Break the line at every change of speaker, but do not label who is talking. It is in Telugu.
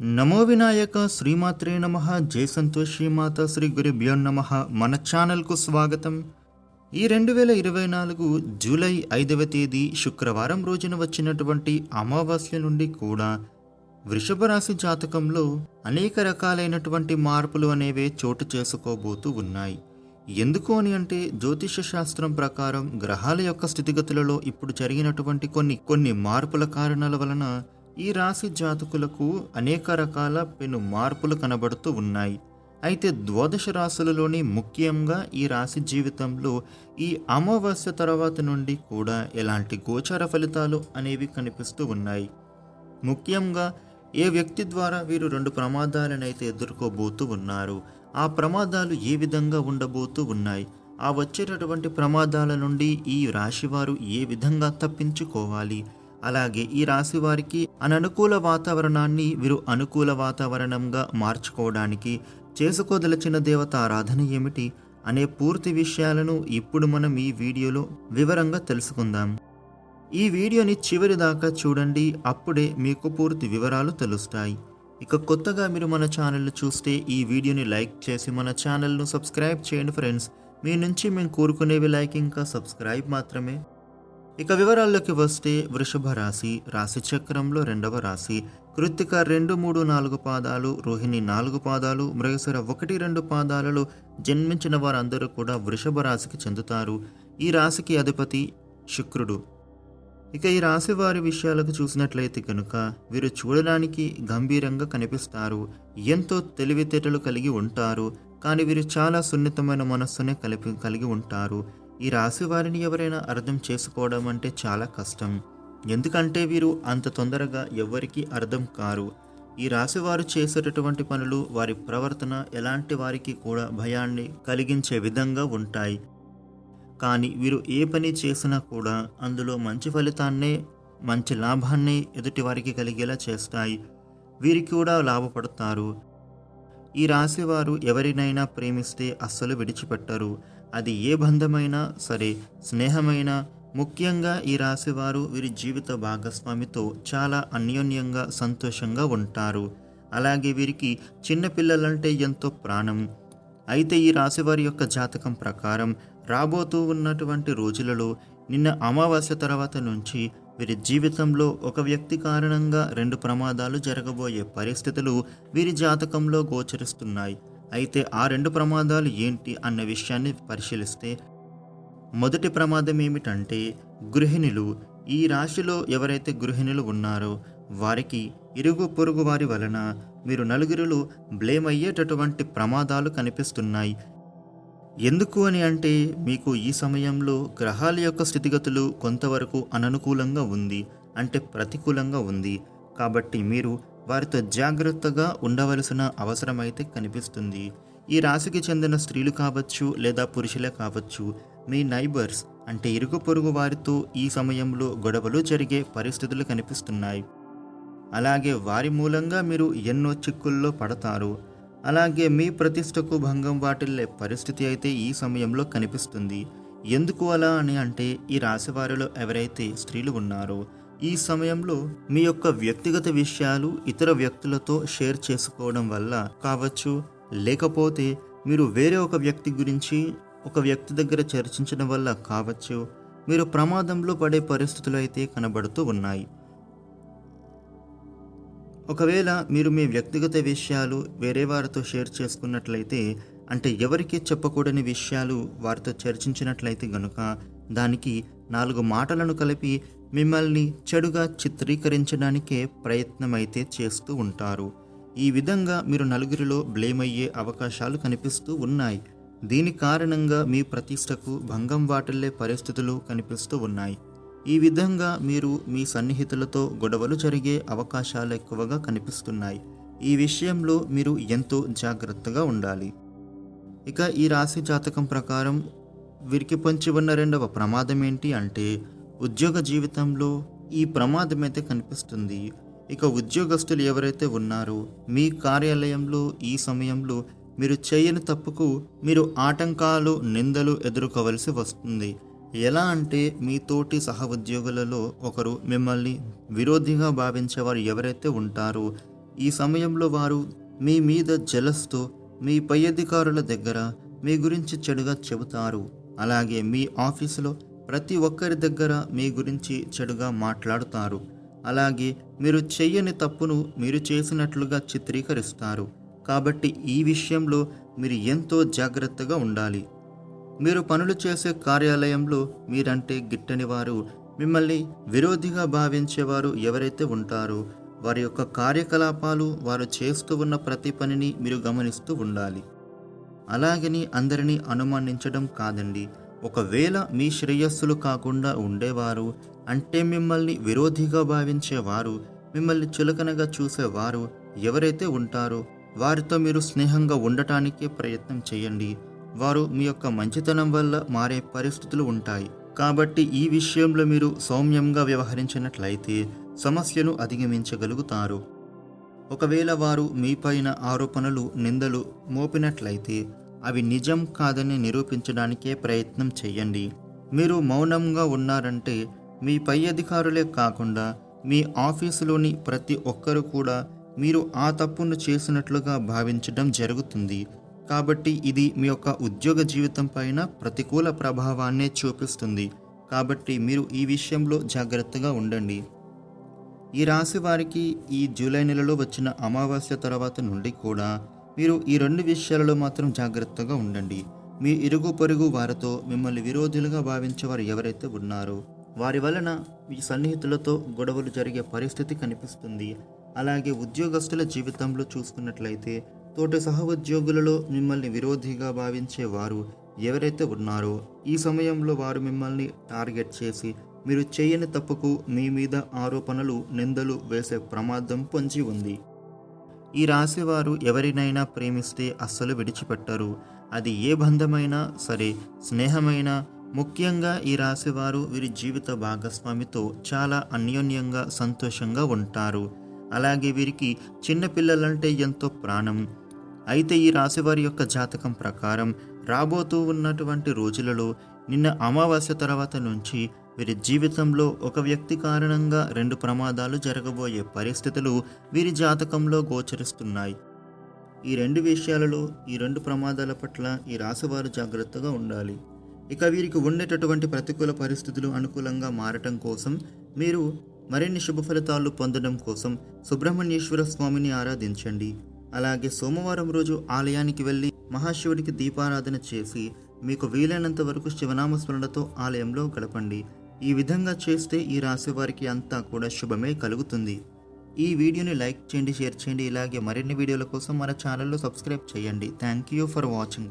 నమో వినాయక శ్రీమాత్రే నమ జై సంతోషి మాత శ్రీ గురుభ్యో నమ. మన ఛానల్కు స్వాగతం. ఈ రెండు వేల ఇరవై నాలుగు జూలై ఐదవ తేదీ శుక్రవారం రోజున వచ్చినటువంటి అమావాస్య నుండి కూడా వృషభ రాశి జాతకంలో అనేక రకాలైనటువంటి మార్పులు అనేవి చోటు చేసుకోబోతూ ఉన్నాయి. ఎందుకు అని అంటే జ్యోతిష శాస్త్రం ప్రకారం గ్రహాల యొక్క స్థితిగతులలో ఇప్పుడు జరిగినటువంటి కొన్ని కొన్ని మార్పుల కారణాల వలన ఈ రాశి జాతకులకు అనేక రకాల పెను మార్పులు కనబడుతూ ఉన్నాయి. అయితే ద్వాదశ రాశులలోని ముఖ్యంగా ఈ రాశి జీవితంలో ఈ అమావాస్య తర్వాత నుండి కూడా ఎలాంటి గోచార ఫలితాలు అనేవి కనిపిస్తూ ఉన్నాయి. ముఖ్యంగా ఏ వ్యక్తి ద్వారా వీరు రెండు ప్రమాదాలనైతే ఎదుర్కోబోతూ ఉన్నారు? ఆ ప్రమాదాలు ఏ విధంగా ఉండబోతూ ఉన్నాయి? ఆ వచ్చేటటువంటి ప్రమాదాల నుండి ఈ రాశివారు ఏ విధంగా తప్పించుకోవాలి? అలాగే ఈ రాశి వారికి అననుకూల వాతావరణాన్ని వీరు అనుకూల వాతావరణంగా మార్చుకోవడానికి చేసుకోదలచిన దేవత ఆరాధన ఏమిటి అనే పూర్తి విషయాలను ఇప్పుడు మనం ఈ వీడియోలో వివరంగా తెలుసుకుందాం. ఈ వీడియోని చివరి దాకా చూడండి అప్పుడే మీకు పూర్తి వివరాలు తెలుస్తాయి. ఇక కొత్తగా మీరు మన ఛానల్ను చూస్తే ఈ వీడియోని లైక్ చేసి మన ఛానల్ను సబ్స్క్రైబ్ చేయండి ఫ్రెండ్స్. మీ నుంచి మేము కోరుకునేవి లైక్ ఇంకా సబ్స్క్రైబ్ మాత్రమే. ఇక వివరాల్లోకి వస్తే వృషభ రాశి రాశి చక్రంలో రెండవ రాశి కృత్తిక రెండు మూడు నాలుగు పాదాలు రోహిణి నాలుగు పాదాలు మృగశిర ఒకటి రెండు పాదాలలో జన్మించిన వారందరూ కూడా వృషభ రాశికి చెందుతారు. ఈ రాశికి అధిపతి శుక్రుడు. ఇక ఈ రాశి వారి విషయాలకు చూసినట్లయితే కనుక వీరు చూడడానికి గంభీరంగా కనిపిస్తారు. ఎంతో తెలివితేటలు కలిగి ఉంటారు. కానీ వీరు చాలా సున్నితమైన మనస్సునే కలిపి కలిగి ఉంటారు. ఈ రాశి వారిని ఎవరైనా అర్థం చేసుకోవడం అంటే చాలా కష్టం. ఎందుకంటే వీరు అంత తొందరగా ఎవ్వరికీ అర్థం కారు. ఈ రాశి వారు చేసేటటువంటి పనులు వారి ప్రవర్తన ఎలాంటి వారికి కూడా భయాన్ని కలిగించే విధంగా ఉంటాయి. కానీ వీరు ఏ పని చేసినా కూడా అందులో మంచి ఫలితాన్నే మంచి లాభాన్ని ఎదుటి వారికి కలిగేలా చేస్తాయి. వీరికి కూడా లాభపడతారు. ఈ రాశి వారు ఎవరినైనా ప్రేమిస్తే అస్సలు విడిచిపెట్టరు. అది ఏ బంధమైనా సరే స్నేహమైనా ముఖ్యంగా ఈ రాశివారు వీరి జీవిత భాగస్వామితో చాలా అన్యోన్యంగా సంతోషంగా ఉంటారు. అలాగే వీరికి చిన్నపిల్లలంటే ఎంతో ప్రాణం. అయితే ఈ రాశివారి యొక్క జాతకం ప్రకారం రాబోతూ ఉన్నటువంటి రోజులలో నిన్న అమావాస్య తర్వాత నుంచి వీరి జీవితంలో ఒక వ్యక్తి కారణంగా రెండు ప్రమాదాలు జరగబోయే పరిస్థితులు వీరి జాతకంలో గోచరిస్తున్నాయి. అయితే ఆ రెండు ప్రమాదాలు ఏంటి అన్న విషయాన్ని పరిశీలిస్తే మొదటి ప్రమాదం ఏమిటంటే గృహిణులు ఈ రాశిలో ఎవరైతే గృహిణులు ఉన్నారో వారికి ఇరుగు పొరుగు వారి వలన మీరు నలుగురిలో బ్లేమ్ అయ్యేటటువంటి ప్రమాదాలు కనిపిస్తున్నాయి. ఎందుకు అని అంటే మీకు ఈ సమయంలో గ్రహాల యొక్క స్థితిగతులు కొంతవరకు అననుకూలంగా ఉంది అంటే ప్రతికూలంగా ఉంది. కాబట్టి మీరు వారితో జాగ్రత్తగా ఉండవలసిన అవసరమైతే కనిపిస్తుంది. ఈ రాశికి చెందిన స్త్రీలు కావచ్చు లేదా పురుషులే కావచ్చు మీ నైబర్స్ అంటే ఇరుగు పొరుగు వారితో ఈ సమయంలో గొడవలు జరిగే పరిస్థితులు కనిపిస్తున్నాయి. అలాగే వారి మూలంగా మీరు ఎన్నో చిక్కుల్లో పడతారు. అలాగే మీ ప్రతిష్టకు భంగం వాటిల్లే పరిస్థితి అయితే ఈ సమయంలో కనిపిస్తుంది. ఎందుకు అలా అని అంటే ఈ రాశివారిలో ఎవరైతే స్త్రీలు ఉన్నారో ఈ సమయంలో మీ యొక్క వ్యక్తిగత విషయాలు ఇతర వ్యక్తులతో షేర్ చేసుకోవడం వల్ల కావచ్చు లేకపోతే మీరు వేరే ఒక వ్యక్తి గురించి ఒక వ్యక్తి దగ్గర చర్చించడం వల్ల కావచ్చు మీరు ప్రమాదంలో పడే పరిస్థితులు అయితే కనబడుతూ ఉన్నాయి. ఒకవేళ మీరు మీ వ్యక్తిగత విషయాలు వేరే వారితో షేర్ చేసుకున్నట్లయితే అంటే ఎవరికి చెప్పకూడని విషయాలు వారితో చర్చించినట్లయితే గనుక దానికి నాలుగు మాటలను కలిపి మిమ్మల్ని చెడుగా చిత్రీకరించడానికే ప్రయత్నమైతే చేస్తూ ఉంటారు. ఈ విధంగా మీరు నలుగురిలో బ్లేమ్ అయ్యే అవకాశాలు కనిపిస్తూ ఉన్నాయి. దీని కారణంగా మీ ప్రతిష్టకు భంగం వాటిల్లే పరిస్థితులు కనిపిస్తూ ఉన్నాయి. ఈ విధంగా మీరు మీ సన్నిహితులతో గొడవలు జరిగే అవకాశాలు ఎక్కువగా కనిపిస్తున్నాయి. ఈ విషయంలో మీరు ఎంతో జాగ్రత్తగా ఉండాలి. ఇక ఈ రాశి జాతకం ప్రకారం వీరికి పొంచి ఉన్న రెండవ ప్రమాదం ఏంటి అంటే ఉద్యోగ జీవితంలో ఈ ప్రమాదం అయితే కనిపిస్తుంది. ఇక ఉద్యోగస్తులు ఎవరైతే ఉన్నారో మీ కార్యాలయంలో ఈ సమయంలో మీరు చేయని తప్పుకు మీరు ఆటంకాలు నిందలు ఎదుర్కోవలసి వస్తుంది. ఎలా అంటే మీ తోటి సహ ఉద్యోగులలో ఒకరు మిమ్మల్ని విరోధిగా భావించేవారు ఎవరైతే ఉంటారో ఈ సమయంలో వారు మీ మీద జలస్తో మీ పై అధికారుల దగ్గర మీ గురించి చెడుగా చెబుతారు. అలాగే మీ ఆఫీసులో ప్రతి ఒక్కరి దగ్గర మీ గురించి చెడుగా మాట్లాడుతారు. అలాగే మీరు చెయ్యని తప్పును మీరు చేసినట్లుగా చిత్రీకరిస్తారు. కాబట్టి ఈ విషయంలో మీరు ఎంతో జాగ్రత్తగా ఉండాలి. మీరు పనులు చేసే కార్యాలయంలో మీరంటే గిట్టని వారు. మిమ్మల్ని విరోధిగా భావించేవారు ఎవరైతే ఉంటారో వారి యొక్క కార్యకలాపాలు వారు చేస్తూ ఉన్న ప్రతి పనిని మీరు గమనిస్తూ ఉండాలి. అలాగని అందరినీ అనుమానించడం కాదండి. ఒకవేళ మీ శ్రేయస్సులు కాకుండా ఉండేవారు అంటే మిమ్మల్ని విరోధిగా భావించేవారు మిమ్మల్ని చులకనగా చూసేవారు ఎవరైతే ఉంటారో వారితో మీరు స్నేహంగా ఉండటానికే ప్రయత్నం చేయండి. వారు మీ యొక్క మంచితనం వల్ల మారే పరిస్థితులు ఉంటాయి. కాబట్టి ఈ విషయంలో మీరు సౌమ్యంగా వ్యవహరించినట్లయితే సమస్యను అధిగమించగలుగుతారు. ఒకవేళ వారు మీపైన ఆరోపణలు నిందలు మోపినట్లయితే అవి నిజం కాదని నిరూపించడానికే ప్రయత్నం చేయండి మీరు మౌనంగా ఉన్నారంటే మీ పై అధికారులే కాకుండా మీ ఆఫీసులోని ప్రతి ఒక్కరు కూడా మీరు ఆ తప్పును చేసినట్లుగా భావించడం జరుగుతుంది. కాబట్టి ఇది మీ యొక్క ఉద్యోగ జీవితం పైన ప్రతికూల ప్రభావాన్నే చూపిస్తుంది. కాబట్టి మీరు ఈ విషయంలో జాగ్రత్తగా ఉండండి. ఈ రాశి వారికి ఈ జూలై నెలలో వచ్చిన అమావాస్య తర్వాత నుండి కూడా మీరు ఈ రెండు విషయాలలో మాత్రం జాగ్రత్తగా ఉండండి. మీ ఇరుగు పొరుగు వారితో మిమ్మల్ని విరోధులుగా భావించేవారు ఎవరైతే ఉన్నారో వారి వలన మీ సన్నిహితులతో గొడవలు జరిగే పరిస్థితి కనిపిస్తుంది. అలాగే ఉద్యోగస్తుల జీవితంలో చూసుకున్నట్లయితే తోటి సహోద్యోగులలో మిమ్మల్ని విరోధిగా భావించే వారు ఎవరైతే ఉన్నారో ఈ సమయంలో వారు మిమ్మల్ని టార్గెట్ చేసి మీరు చేయని తప్పుకు మీ మీద ఆరోపణలు నిందలు వేసే ప్రమాదం పొంచి ఉంది. ఈ రాశి వారు ఎవరినైనా ప్రేమిస్తే అస్సలు విడిచిపెట్టరు. అది ఏ బంధమైనా సరే స్నేహమైనా ముఖ్యంగా ఈ రాశి వారు వీరి జీవిత భాగస్వామితో చాలా అన్యోన్యంగా సంతోషంగా ఉంటారు. అలాగే వీరికి చిన్నపిల్లలంటే ఎంతో ప్రాణం. అయితే ఈ రాశివారి యొక్క జాతకం ప్రకారం రాబోతూ ఉన్నటువంటి రోజులలో నిన్న అమావాస్య తర్వాత నుంచి వీరి జీవితంలో ఒక వ్యక్తి కారణంగా రెండు ప్రమాదాలు జరగబోయే పరిస్థితులు వీరి జాతకంలో గోచరిస్తున్నాయి. ఈ రెండు విషయాలలో ఈ రెండు ప్రమాదాల పట్ల ఈ రాశివారు జాగ్రత్తగా ఉండాలి. ఇక వీరికి ఉండేటటువంటి ప్రతికూల పరిస్థితులు అనుకూలంగా మారటం కోసం మీరు మరిన్ని శుభ ఫలితాలు పొందడం కోసం సుబ్రహ్మణ్యేశ్వర స్వామిని ఆరాధించండి. అలాగే సోమవారం రోజు ఆలయానికి వెళ్ళి మహాశివుడికి దీపారాధన చేసి మీకు వీలైనంత వరకు శివనామస్మరణతో ఆలయంలో గడపండి. ఈ విధంగా చేస్తే ఈ రాశి వారికి అంతా కూడా శుభమే కలుగుతుంది. ఈ వీడియోని లైక్ చేయండి షేర్ చేయండి. ఇలాగే మరిన్ని వీడియోల కోసం మన ఛానల్లో సబ్స్క్రైబ్ చేయండి. Thank you for watching.